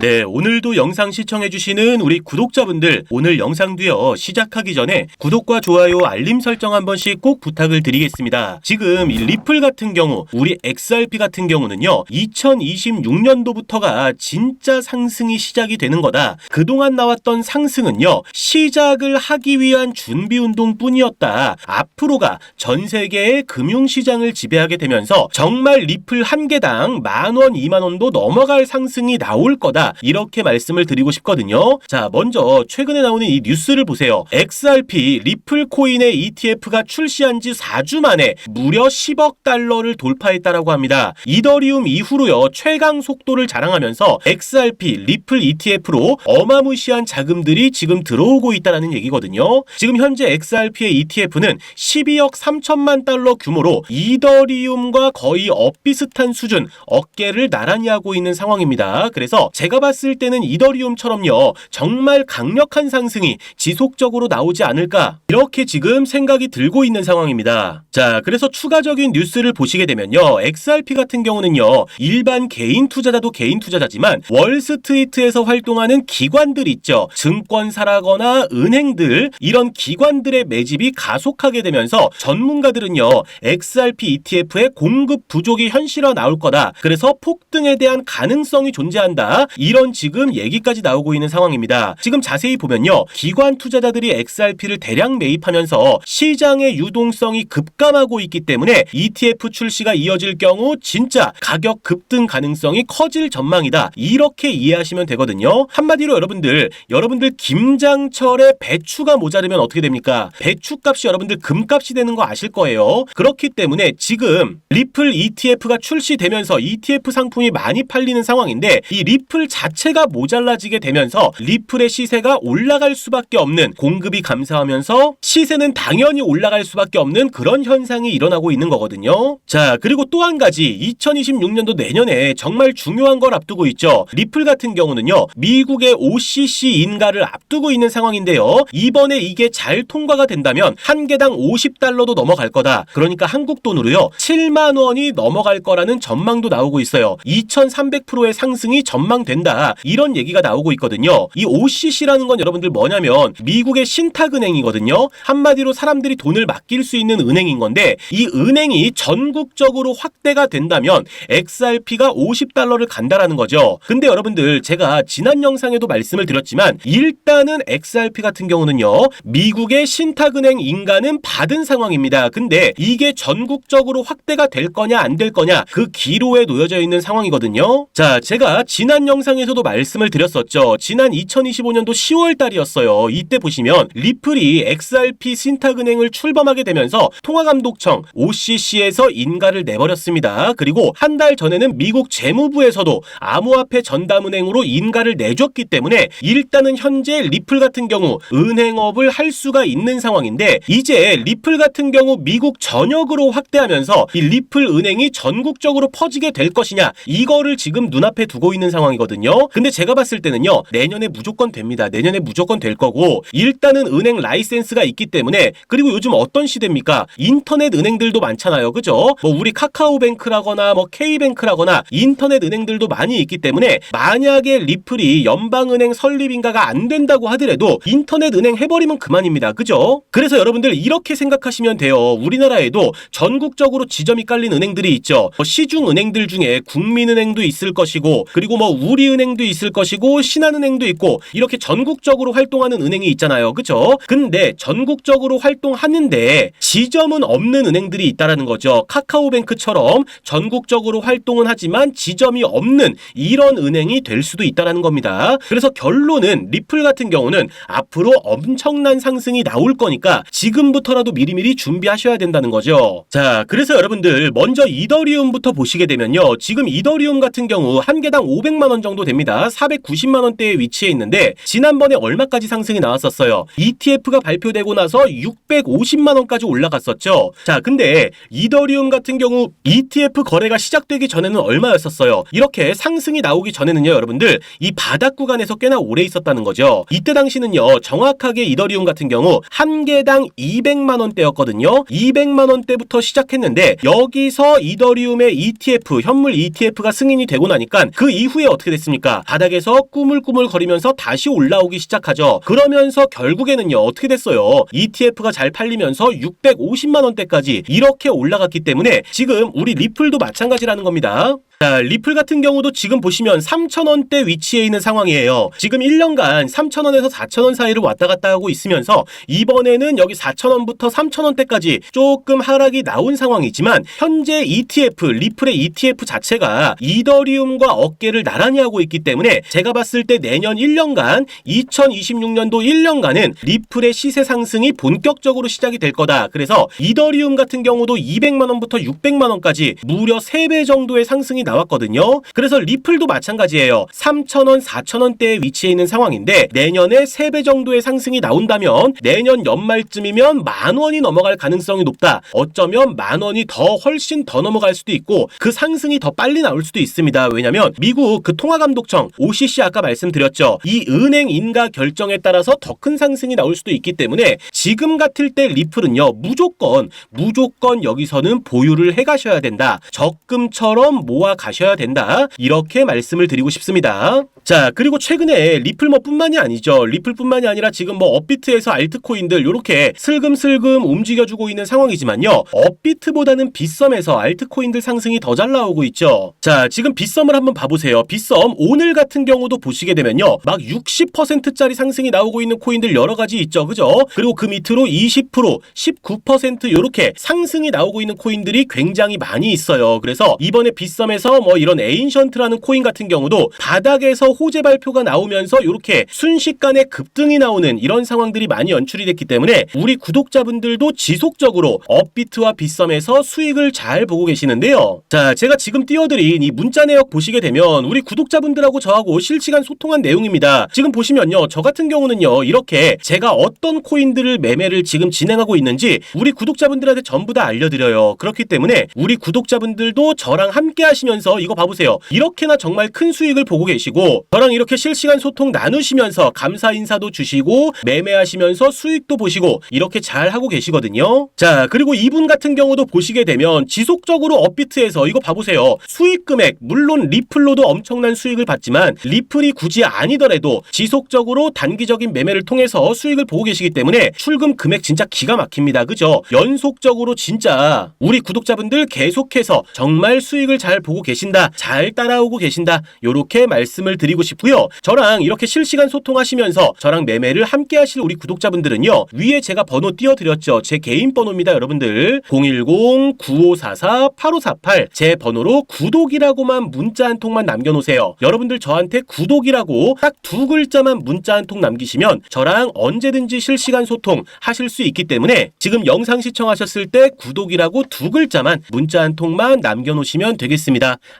네, 오늘도 영상 시청해주시는 우리 구독자분들, 오늘 영상도요, 시작하기 전에 구독과 좋아요, 알림 설정 한 번씩 꼭 부탁을 드리겠습니다. 지금 이 리플 같은 경우, 우리 XRP 같은 경우는요, 2026년도부터가 진짜 상승이 시작이 되는 거다. 그동안 나왔던 상승은요, 시작을 하기 위한 준비 운동 뿐이었다. 앞으로가 전 세계의 금융시장을 지배하게 되면서 정말 리플 한 개당 만 원, 이만 원도 넘어갈 상승이 나올 거다. 이렇게 말씀을 드리고 싶거든요. 자, 먼저 최근에 나오는 이 뉴스를 보세요. XRP 리플 코인의 ETF가 출시한 지 4주 만에 무려 10억 달러를 돌파했다라고 합니다. 이더리움 이후로요. 최강 속도를 자랑하면서 XRP 리플 ETF로 어마무시한 자금들이 지금 들어오고 있다라는 얘기거든요. 지금 현재 XRP의 ETF는 12억 3천만 달러 규모로 이더리움과 거의 엇비슷한 수준 어깨를 나란히 하고 있는 상황입니다. 그래서 제가 봤을 때는 이더리움처럼요. 정말 강력한 상승이 지속적으로 나오지 않을까 이렇게 지금 생각이 들고 있는 상황입니다. 자, 그래서 추가적인 뉴스를 보시게 되면요. XRP 같은 경우는요. 일반 개인 투자자도 개인 투자자지만 월스트리트에서 활동하는 기관들 있죠. 증권사라거나 은행들 이런 기관들의 매집이 가속하게 되면서 전문가들은요. XRP ETF의 공급 부족이 현실화 나올 거다. 그래서 폭등에 대한 가능성이 존재한다. 이런 지금 얘기까지 나오고 있는 상황입니다. 지금 자세히 보면요. 기관 투자자들이 XRP를 대량 매입하면서 시장의 유동성이 급감하고 있기 때문에 ETF 출시가 이어질 경우 진짜 가격 급등 가능성이 커질 전망이다. 이렇게 이해하시면 되거든요. 한마디로 여러분들, 여러분들 김장철에 배추가 모자르면 어떻게 됩니까? 배추값이 여러분들 금값이 되는 거 아실 거예요. 그렇기 때문에 지금 리플 ETF가 출시되면서 ETF 상품이 많이 팔리는 상황인데 이 리플 자체가 모자라지게 되면서 리플의 시세가 올라갈 수밖에 없는 공급이 감소하면서 시세는 당연히 올라갈 수밖에 없는 그런 현상이 일어나고 있는 거거든요. 자, 그리고 또 한 가지 2026년도 내년에 정말 중요한 걸 앞두고 있죠. 리플 같은 경우는요. 미국의 OCC 인가를 앞두고 있는 상황인데요. 이번에 이게 잘 통과가 된다면 한 개당 50달러도 넘어갈 거다. 그러니까 한국 돈으로요. 7만 원이 넘어갈 거라는 전망도 나오고 있어요. 2300%의 상승이 전망된다. 이런 얘기가 나오고 있거든요. 이 OCC라는 건 여러분들 뭐냐면 미국의 신탁은행이거든요. 한마디로 사람들이 돈을 맡길 수 있는 은행인 건데 이 은행이 전국적으로 확대가 된다면 XRP가 50달러를 간다라는 거죠. 근데 여러분들 제가 지난 영상에도 말씀을 드렸지만 일단은 XRP 같은 경우는요. 미국의 신탁은행 인가는 받은 상황입니다. 근데 이게 전국적으로 확대가 될 거냐 안 될 거냐 그 기로에 놓여져 있는 상황이거든요. 자, 제가 지난 영상 에서도 말씀을 드렸었죠. 지난 2025년도 10월 달이었어요. 이때 보시면 리플이 XRP 신탁은행을 출범하게 되면서 통화감독청 OCC에서 인가를 내버렸습니다. 그리고 한 달 전에는 미국 재무부에서도 암호화폐 전담은행으로 인가를 내줬기 때문에 일단은 현재 리플 같은 경우 은행업을 할 수가 있는 상황인데 이제 리플 같은 경우 미국 전역으로 확대하면서 이 리플 은행이 전국적으로 퍼지게 될 것이냐 이거를 지금 눈앞에 두고 있는 상황이거든요. 근데 제가 봤을 때는요 내년에 무조건 됩니다. 내년에 무조건 될 거고 일단은 은행 라이센스가 있기 때문에 그리고 요즘 어떤 시대입니까? 인터넷 은행들도 많잖아요. 그죠? 뭐 우리 카카오뱅크라거나 뭐 K뱅크라거나 인터넷 은행들도 많이 있기 때문에 만약에 리플이 연방은행 설립인가가 안 된다고 하더라도 인터넷 은행 해버리면 그만입니다. 그죠? 그래서 여러분들 이렇게 생각하시면 돼요. 우리나라에도 전국적으로 지점이 깔린 은행들이 있죠. 뭐 시중 은행들 중에 국민은행도 있을 것이고 그리고 뭐 우리 은행도 있을 것이고 신한은행도 있고 이렇게 전국적으로 활동하는 은행이 있잖아요. 그죠? 근데 전국적으로 활동하는데 지점은 없는 은행들이 있다라는 거죠. 카카오뱅크처럼 전국적으로 활동은 하지만 지점이 없는 이런 은행이 될 수도 있다라는 겁니다. 그래서 결론은 리플 같은 경우는 앞으로 엄청난 상승이 나올 거니까 지금부터라도 미리미리 준비하셔야 된다는 거죠. 자, 그래서 여러분들 먼저 이더리움부터 보시게 되면요. 지금 이더리움 같은 경우 한 개당 500만 원 정도 됩니다. 490만 원대에 위치해 있는데 지난번에 얼마까지 상승이 나왔었어요. ETF가 발표되고 나서 650만 원까지 올라갔었죠. 자, 근데 이더리움 같은 경우 ETF 거래가 시작되기 전에는 얼마였었어요? 이렇게 상승이 나오기 전에는요, 여러분들 이 바닥 구간에서 꽤나 오래 있었다는 거죠. 이때 당시는요, 정확하게 이더리움 같은 경우 한 개당 200만 원대였거든요. 200만 원대부터 시작했는데 여기서 이더리움의 ETF 현물 ETF가 승인이 되고 나니까 그 이후에 어떻게 됐습니까? 되겠습니까? 바닥에서 꾸물꾸물 거리면서 다시 올라오기 시작하죠. 그러면서 결국에는요, 어떻게 됐어요? ETF가 잘 팔리면서 650만 원대까지 이렇게 올라갔기 때문에 지금 우리 리플도 마찬가지라는 겁니다. 자, 리플 같은 경우도 지금 보시면 3,000원대 위치에 있는 상황이에요. 지금 1년간 3,000원에서 4,000원 사이를 왔다 갔다 하고 있으면서 이번에는 여기 4,000원부터 3,000원대까지 조금 하락이 나온 상황이지만 현재 ETF, 리플의 ETF 자체가 이더리움과 어깨를 나란히 하고 있기 때문에 제가 봤을 때 내년 1년간 2026년도 1년간은 리플의 시세 상승이 본격적으로 시작이 될 거다. 그래서 이더리움 같은 경우도 200만 원부터 600만 원까지 무려 3배 정도의 상승이 나왔거든요. 그래서 리플도 마찬가지예요. 3,000원, 4,000원대에 위치해 있는 상황인데 내년에 3배 정도의 상승이 나온다면 내년 연말쯤이면 만 원이 넘어갈 가능성이 높다. 어쩌면 만 원이 더 훨씬 더 넘어갈 수도 있고 그 상승이 더 빨리 나올 수도 있습니다. 왜냐면 미국 그 통화감독청 OCC 아까 말씀드렸죠. 이 은행 인가 결정에 따라서 더 큰 상승이 나올 수도 있기 때문에 지금 같을 때 리플은요 무조건 무조건 여기서는 보유를 해 가셔야 된다. 적금처럼 모아 가셔야 된다. 이렇게 말씀을 드리고 싶습니다. 자, 그리고 최근에 리플머뿐만이 아니죠. 리플뿐만이 아니라 지금 뭐 업비트에서 알트코인들 요렇게 슬금슬금 움직여주고 있는 상황이지만요. 업비트보다는 빗썸에서 알트코인들 상승이 더 잘 나오고 있죠. 자, 지금 빗썸을 한번 봐보세요. 빗썸 오늘 같은 경우도 보시게 되면요. 막 60%짜리 상승이 나오고 있는 코인들 여러 가지 있죠. 그죠? 그리고 그 밑으로 20%, 19% 요렇게 상승이 나오고 있는 코인들이 굉장히 많이 있어요. 그래서 이번에 빗썸에서 뭐 이런 에인션트라는 코인 같은 경우도 바닥에서 호재 발표가 나오면서 이렇게 순식간에 급등이 나오는 이런 상황들이 많이 연출이 됐기 때문에 우리 구독자분들도 지속적으로 업비트와 빗썸에서 수익을 잘 보고 계시는데요. 자, 제가 지금 띄워드린 이 문자 내역 보시게 되면 우리 구독자분들하고 저하고 실시간 소통한 내용입니다. 지금 보시면요. 저 같은 경우는요. 이렇게 제가 어떤 코인들을 매매를 지금 진행하고 있는지 우리 구독자분들한테 전부 다 알려드려요. 그렇기 때문에 우리 구독자분들도 저랑 함께 하시면서 이거 봐보세요. 이렇게나 정말 큰 수익을 보고 계시고 저랑 이렇게 실시간 소통 나누시면서 감사 인사도 주시고 매매하시면서 수익도 보시고 이렇게 잘 하고 계시거든요. 자, 그리고 이분 같은 경우도 보시게 되면 지속적으로 업비트에서 이거 봐보세요. 수익 금액 물론 리플로도 엄청난 수익을 받지만 리플이 굳이 아니더라도 지속적으로 단기적인 매매를 통해서 수익을 보고 계시기 때문에 출금 금액 진짜 기가 막힙니다. 그죠? 연속적으로 진짜 우리 구독자분들 계속해서 정말 수익을 잘 보고 계신다. 잘 따라오고 계신다. 요렇게 말씀을 드리고 싶고요. 저랑 이렇게 실시간 소통하시면서 저랑 매매를 함께 하실 우리 구독자분들은요. 위에 제가 번호 띄워드렸죠. 제 개인 번호입니다. 여러분들 010-9544-8548 제 번호로 구독이라고만 문자 한 통만 남겨놓으세요. 여러분들 저한테 구독이라고 딱 두 글자만 문자 한 통 남기시면 저랑 언제든지 실시간 소통 하실 수 있기 때문에 지금 영상 시청하셨을 때 구독이라고 두 글자만 문자 한 통만 남겨놓으시면 되겠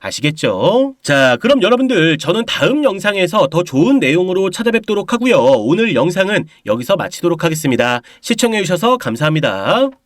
아시겠죠? 자, 그럼 여러분들 저는 다음 영상에서 더 좋은 내용으로 찾아뵙도록 하고요. 오늘 영상은 여기서 마치도록 하겠습니다. 시청해주셔서 감사합니다.